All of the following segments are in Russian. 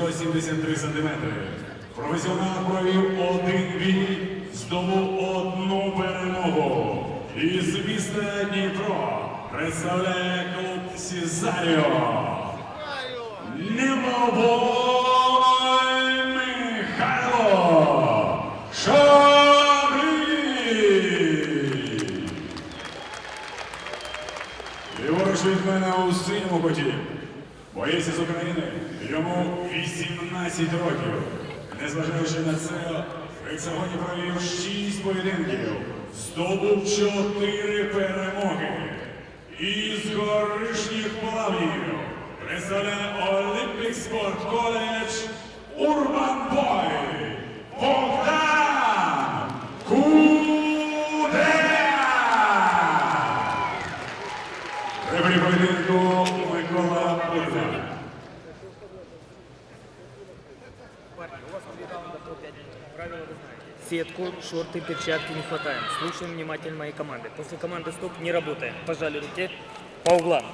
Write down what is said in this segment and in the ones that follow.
173 сантиметри. Професіонал провів один бій, здобув одну перемогу. Із міста Дніпро представляє клуб Сізаріо. Небобой Михайло Шаблій! Ліворуч від мене у синьому коті. Боєць із України. Йому 18 років. Незважаючи на це, хексагоні провів 6 поєдинків. Здобув 4 перемоги. Із горишніх плавнів представляє Olympic Sport College Урбан Бой Богдан Сетку, шорты, перчатки не хватаем. Слушаем внимательно мои команды. После команды стоп не работаем. Пожали руки по углам.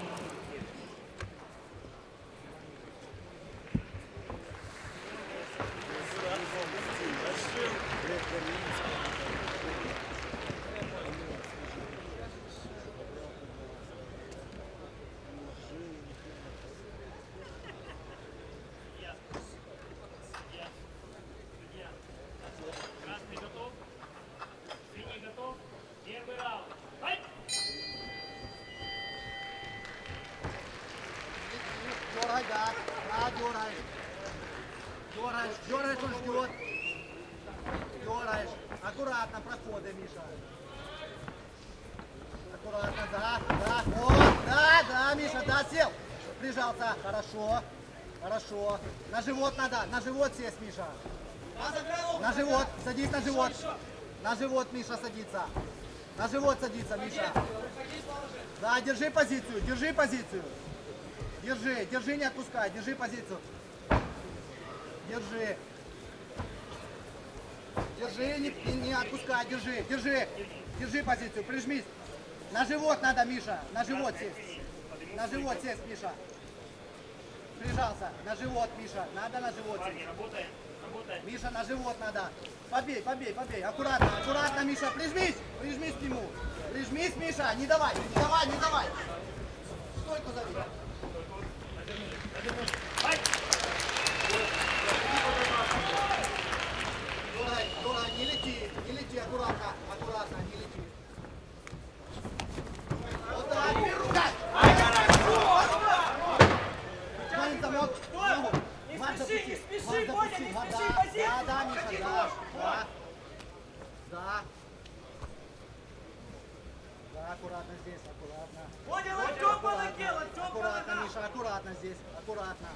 Да. Да, дергай. Дергаешь, дергаешь, он ждет. Дергаешь. Аккуратно проходы, Миша. Аккуратно, да, да. Вот, да, да, Миша, да, сел. Прижался. Хорошо. Хорошо. На живот надо, на живот сесть, Миша. На живот, садись на живот. На живот, Миша, садится. На живот садится, Миша. Да, держи позицию, держи позицию. Держи, держи, не отпускай, держи позицию. Держи. Держи, не, не, отпускай, держи, держи. Держи позицию, прижмись. На живот надо, Миша, на живот сесть. На живот сесть, Миша. Прижался, на живот, Миша, надо на живот сесть. Миша, на живот надо. Побей, побей, побей. Аккуратно, аккуратно, Миша. Прижмись, прижмись к нему. Прижмись, Миша. Не давай, не давай, не давай. Стойку зови. Спеши, Боня, не спеши, позицию, Да, да, Миша, да, да. Да. Аккуратно здесь, аккуратно. Понял, Артем полетел, Артем Аккуратно. Миша, аккуратно здесь, аккуратно.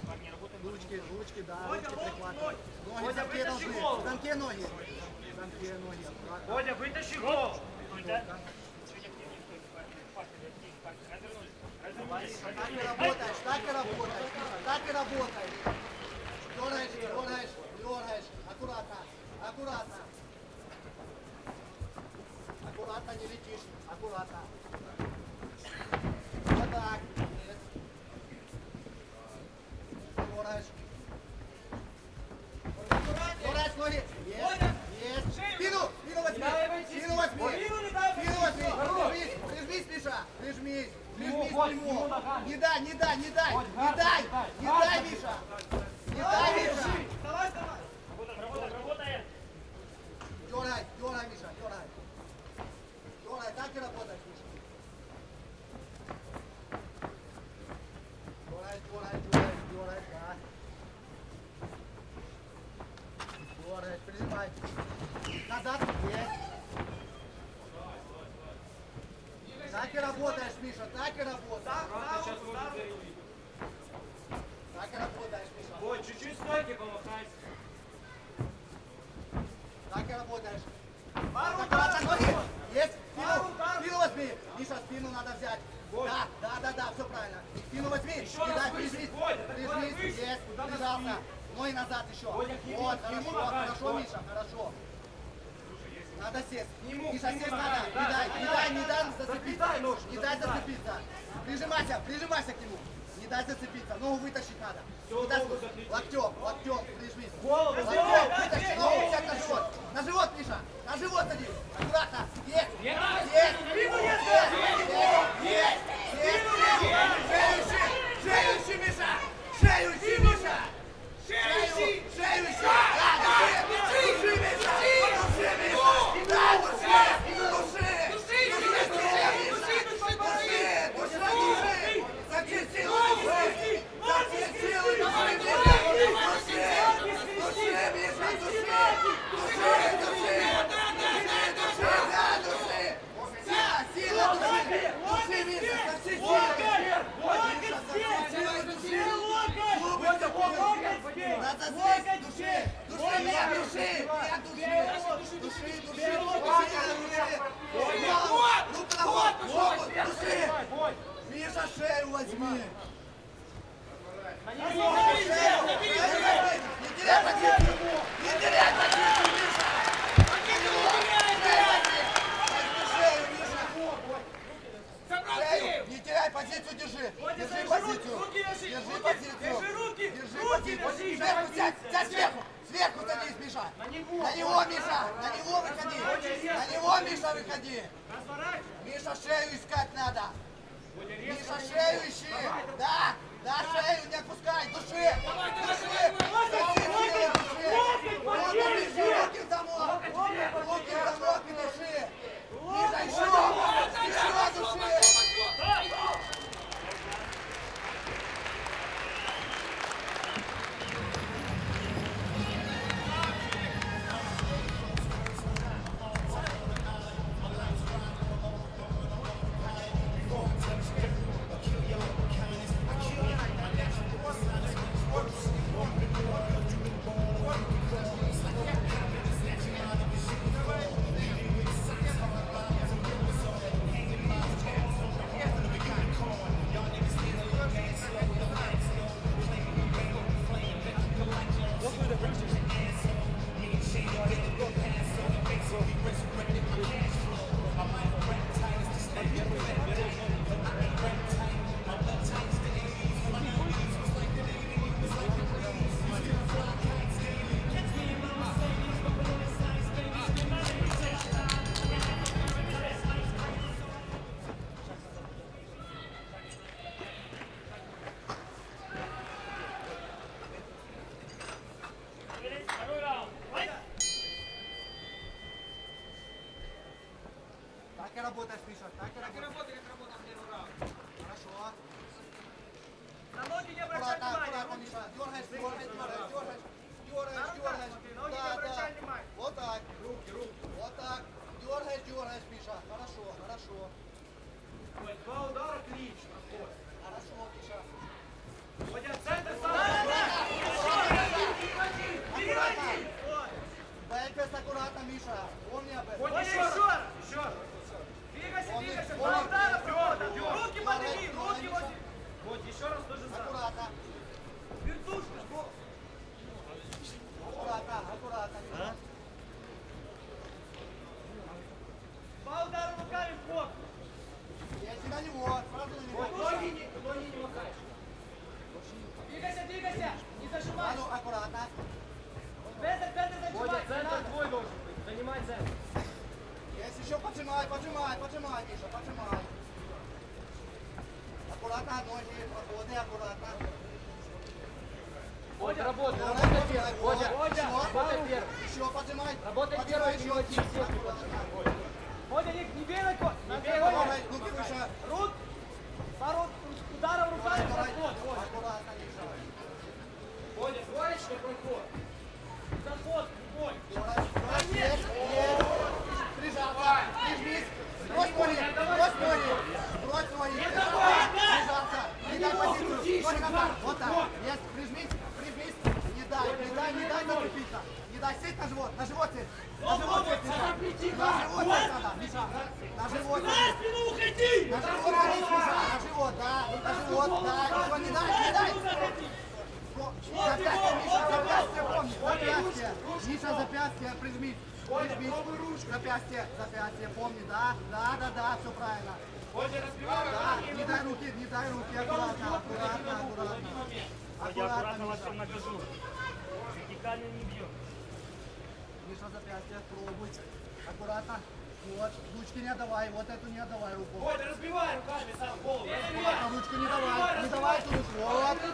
Ручки, ручки, да, Водя, ручки прихватывай. Ноги в Водя, замке должны, в замке ноги. В замке ноги, аккуратно. Бодя, вытащи гол. Так и работаешь, так и работаешь, так и работаешь. Дергаешь, дергаешь, дергаешь. Аккуратно, аккуратно. Аккуратно, не летишь, аккуратно. Вот так. Есть. Дергаешь. Дергаешь ноги. Есть, есть. Спину, спину возьми, спину возьми. Спину не дай Спину возьми. Прижмись, прижмись, Миша, прижмись. Прижмись к нему. Не дай, не дай, не дай, не дай, не дай, Миша. Не дай, Миша. Давай, давай. Работаем, работаем. Дергай, дергай, Миша, дергай. Дергай, так и работаешь, Миша. Дергай, дергай, дергай, дергай, да. Дергай, прижимай. Назад, есть. Так и работаешь, Миша, так и работаешь. Так и работаешь, Миша. Бой, чуть-чуть стойки помахай. Так и работаешь. Пару ударов. Есть? Спину, спину возьми. Миша, спину надо взять. Да, да, да, да, все правильно. Спину возьми. Еще Не раз прижмись. Так Прижмись, есть. Прижался. Ноги назад еще. Бодя, к нему, Вот, к нему надо сесть. Не мог, не сесть надо. Не дай, не дай, не дай зацепиться. Нож, не дай зацепиться. Прижимайся, прижимайся к нему. Не дай зацепиться. Ногу вытащить надо. Локтем, локтем, прижмись. Миша, выходи. Миша, шею искать надо. Миша, шею ищи. Да, да, шею не отпускай. Души, души. Души, души. Руки в замок. Руки в замок и души. Миша, еще. Еще души. работаешь, Миша? Так и, так и работает, как работал первый раунд. Хорошо. На ноги не обращай аккуратно, внимания. Аккуратно, Миша. Дергаешь, дергаешь, дергаешь, дергаешь. Дергаешь, дергаешь. Ноги да, не обращай да. внимания. Вот так. Руки, руки. Вот так. Дергаешь, дергаешь, Миша. Хорошо, хорошо. Ой, два удара клич. Хорошо, Миша. Водя центр, сам. Да, да, Переводи, переводи. Бэквест аккуратно, Миша. Помни об этом. Работайте, короче, очень все. Вот, да, его не дай, не дай. Запястье, Миша, запястье, помни. Запястье. Миша, запястье, прижми. Прижми. Запястье, запястье, помни, да? Да, да, да, все правильно. Да, не дай руки, не дай руки, аккуратно, аккуратно, аккуратно. А аккуратно, вас всем накажу. Вертикально не бьем. Миша, запястье, пробуй. Аккуратно. Вот, ручки не отдавай, вот эту не отдавай руку. Водя, разбивай руками сам голову. Аккуратно, ручку не давай, не давай эту руку. Вот, локтем.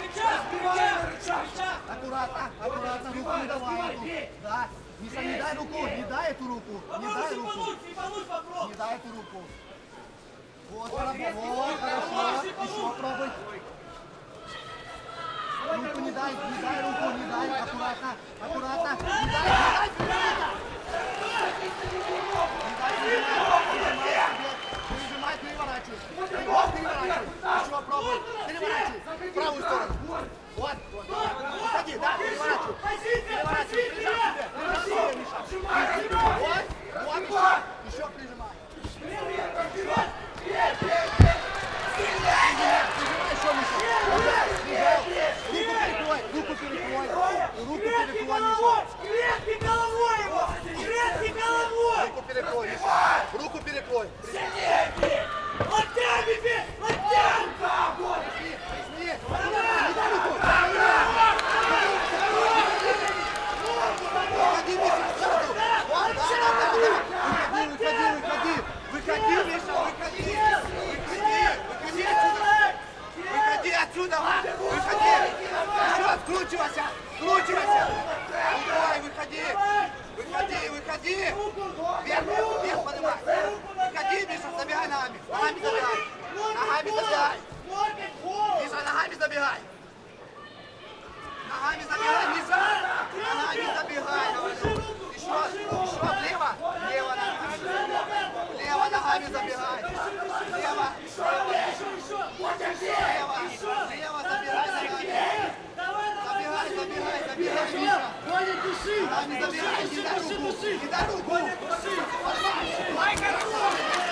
Рычаг, разбивай рычаг. Аккуратно, аккуратно, руку не давай эту. Да, Миша, не дай руку, не дай эту руку, не дай руку. Не дай эту руку. Вот, вот, хорошо. Еще пробуй. Руку не дай, не дай руку, не дай. Аккуратно, аккуратно. Не дай, не дай, не дай. Пережимай, переворачивай. Переворачивай. Еще пробуй. Переворачивай. В правую сторону. Вот. Выходи, да, переворачивай. Переворачивай. Прижал себе. Прижал себе, Миша. Вот. Вот еще. Еще прижимай. Прижимай еще, Миша. Прижал. Руку перекрой. Руку перекрой. Руку перекрой, Миша. Крепкий головой его! Крепкий головой! Руку перекрой, Миша. Руку перекрой. Локтями бей! Локтями! Прижми. Не дай руку. Выходи, Миша, сразу. Вот, да, да, да, да. Выходи, выходи, выходи. Выходи, Миша, выходи. Выходи, выходи отсюда. Выходи отсюда, выходи. Еще, скручивайся, скручивайся. Рукой, выходи. Выходи, выходи. Вверх, вверх поднимай. Выходи, Миша, забегай ногами. Ногами забегай. Ногами забегай. Миша, ногами забегай. Ногами забегай, Миша. Ногами забегай, говорю. Еще, еще, влево. Влево ногами. Влево ногами забегай. Влево. Влево. Влево забегай ногами. Забегай, забегай, забегай, Миша. Ногами забегай, не дай руку. Не дай руку. Ай, хорошо.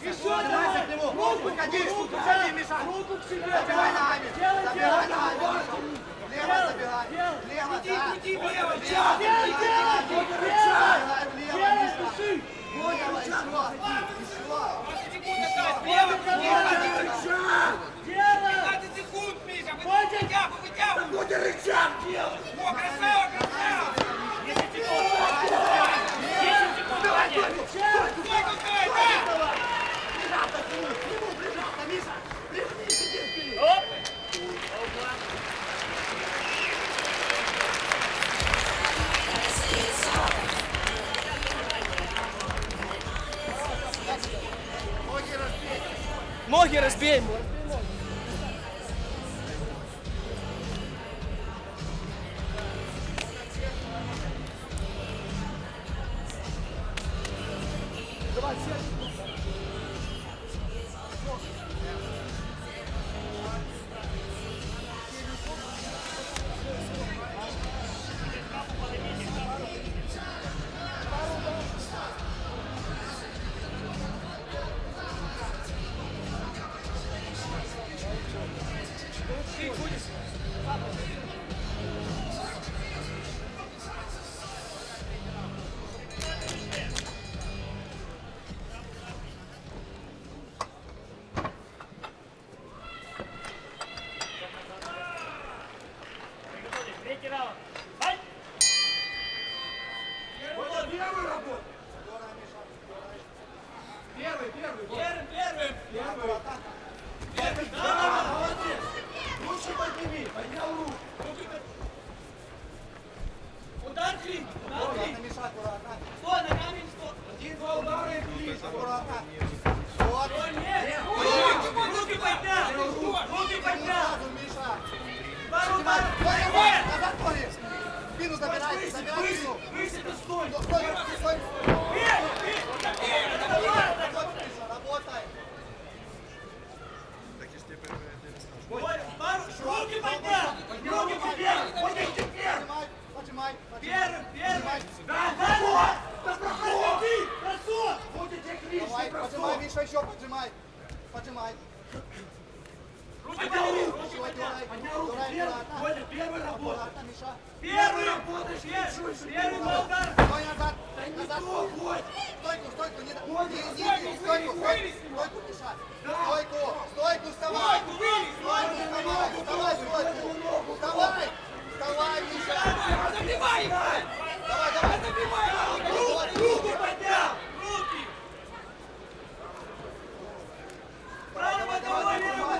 Прижимайся, к нему. Выходи, выходи, Миша. Забегай ногами, забегай ногами, Миша. Влево забегай, влево, да. Влево, забегай ногами. Забегай влево, Миша. Понял, еще, еще. 15 секунд, Миша! Вытягивай, вытягивай! Будет рычаг делать! О, красава, красава! Ноги разбей! Третий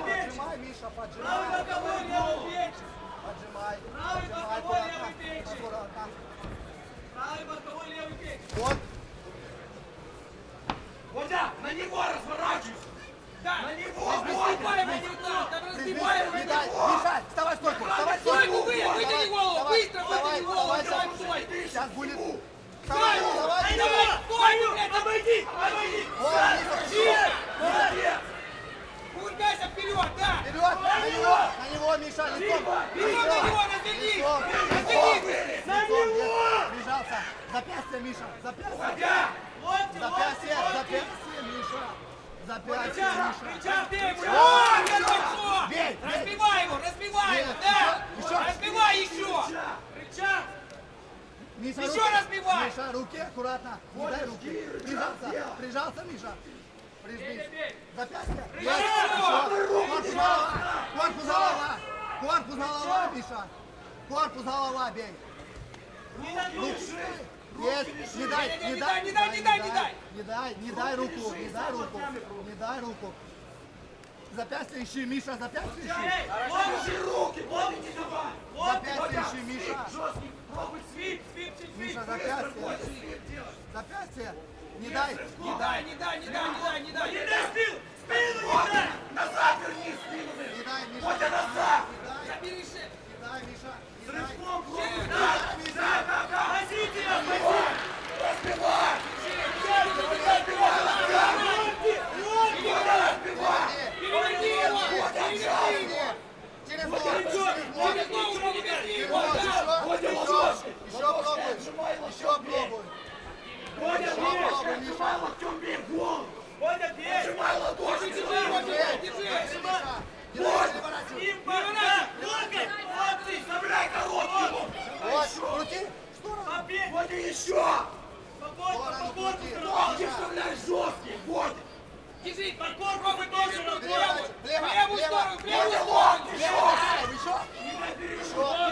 печень. Поджимай, Миша, Правый поджимай. боковой, левый печень. Поджимай. Правый Поджимай, боковой, аккуратно. левый печень. Аккуратно. Правый боковой, левый печень. Вот. Водя, на него разворачивайся. Да. На него, на него. Там разбивай Не дай. Миша, вставай, стойку, вставай, Стойку стойку. вы, вытяни Давай, голову, давай, быстро давай, вытяни голову, давай, давай, сейчас. стой. Сейчас будет. Давай, Ай, Миша. давай, стой, блядь, обойди, обойди. Миша, молодец. Увлекайся вперед, да. Вперед, на него, на него, Миша, лицом. Лицом на него, разверни. Лицом, Разверни. На него. Прижался. Запястье, Миша, запястье. Запястье, запястье, Рычаг, Миша. рычаг, бей. О. Бей. Разбивай его, разбивай его, да. еще. Разбивай еще. Рычаг. Миша, Еще руки. разбивай. Миша, руки аккуратно. Не дай руки. Прижался, прижался, Миша. Прижмись. Запястье. Корпус голова. Корпус голова. Корпус голова, Миша. Корпус голова бей. Не Есть. Не дай, Не, дай, не дай, не дай, не дай. Не дай, не дай руку, не дай руку. Не дай руку. Запястье ищи, Миша, запястье ищи. Ловишь руки, не давай. Запястье ищи, Миша. Жесткий, пробуй свип, свип, свип, свип. Миша, запястье. Запястье. Не дай, Не дай, не дай, не дай, не дай, не дай. Не дай спину, спину не дай. Назад верни спину. не дай, Миша. Назад. Дай, Забери шею. не дай, Миша. Не дай. Рывком пробуй. Да, да, да, да. Возите его, возите. Разбивай. Переверни его, переверни его. Через ногу. Через ногу переверни его, да. Еще пробуй. Еще пробуй. Водя, бей. Пробуй, Миша. локтем бей в голову. Водя, бей. Сжимай ладоши. Держи его, держи, держи. Миша. Не дай, переворачивай. И переворачивай. Локоть, молодцы. Вставляй короткий. Вот, крути. В сторону. Побей. Водя, еще. По корпусу, Сторону по корпусу. крути. Локти Миша. вставляй жесткие. Водя. Держи, по корпусу тоже руку. Влево, влево, В левую влево. сторону, в левую Водя, сторону. локти. Еще. Еще.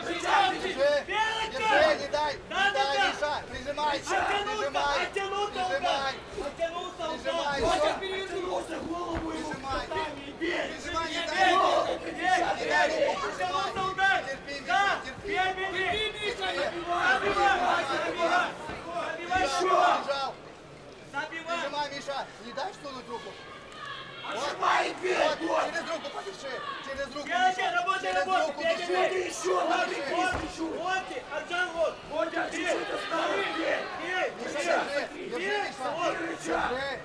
Держи, Держи, держи, не дай, не Да, да, дай, да. Миша, прижимай, Оттянуться, прижимай, оттянуться, прижимай, Оттянулся, Прижимай, упал. Водя, всё. перевернулся, голову ему Прижимай. руками бей. прижимай, не Бей, дай бей, руку, бей, не дай бей. руку, прижимай, Оттянулся, удар. терпи, Миша, Да, терпи, бей, бей, бей. Миша, забивай, забивай, забивай. Забивай прижал, еще. прижал, Забивай. прижимай, Миша, не дай сунуть руку, Отжимай, бей, вот, через руку подыши, через руку, Бей, Миша, работай, работай, бей, дыши, бей, бей, еще, надо, Подыши. вот, локти, отжал, вот. Бодя, бей, бей, бей, бей, Миша, бей. держи, держи, Миша, держи,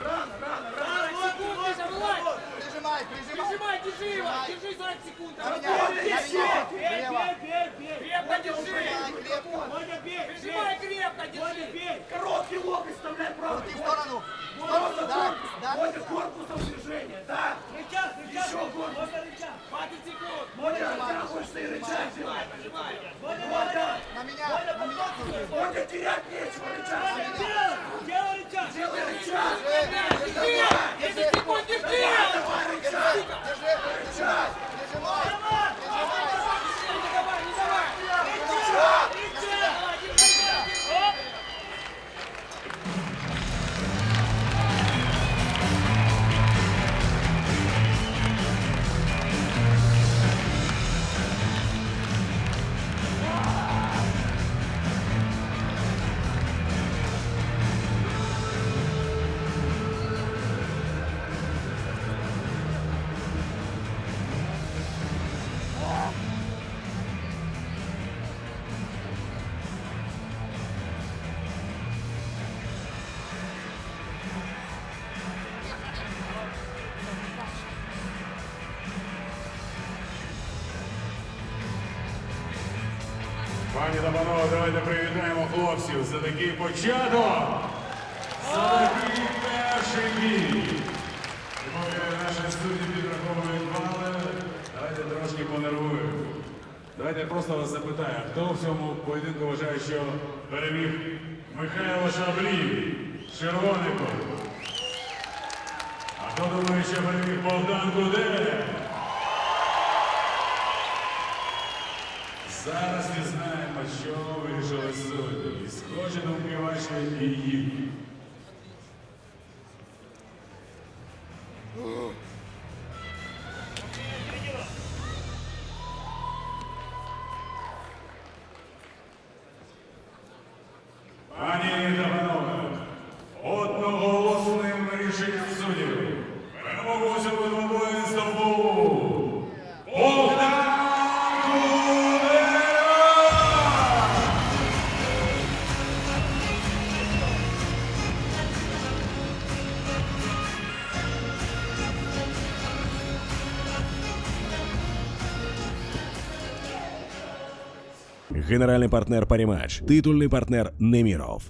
Рано, вот, вот, вот. Прижимай, прижимай, Прижимай, держи его, держи 40 секунд. Крепко держи. прижимай, крепко, Прижимай. Крепко, держи. Короткий локоть вставляй правый. крути в сторону, сторону, да, да, Водя корпусом движение, да. Рычаг, рычаг. Еще корпус. 20 секунд. Водя, оттягиваешься и рычаг делай. Водя, на меня, на меня Водя, терять нечего, рычаг. Делай рычаг. Делай рычаг. держи, держи, 10 секунд, держи. Давай, держи, рычаг. держи, Пані та панове, давайте привітаємо хлопців за такий початок, за такий перший бій. І поки наші студії підраховують бали, давайте трошки понервуємо. Давайте просто вас запитаю, хто в цьому поєдинку вважає, що переміг Михайло Шаблів Червонико? А хто думає, що переміг Богдан Куделя? Зараз не знаю. що вирішили судді. І схожі думки ваші і їхні. Генеральний партнер Парімач, титульний партнер Неміров.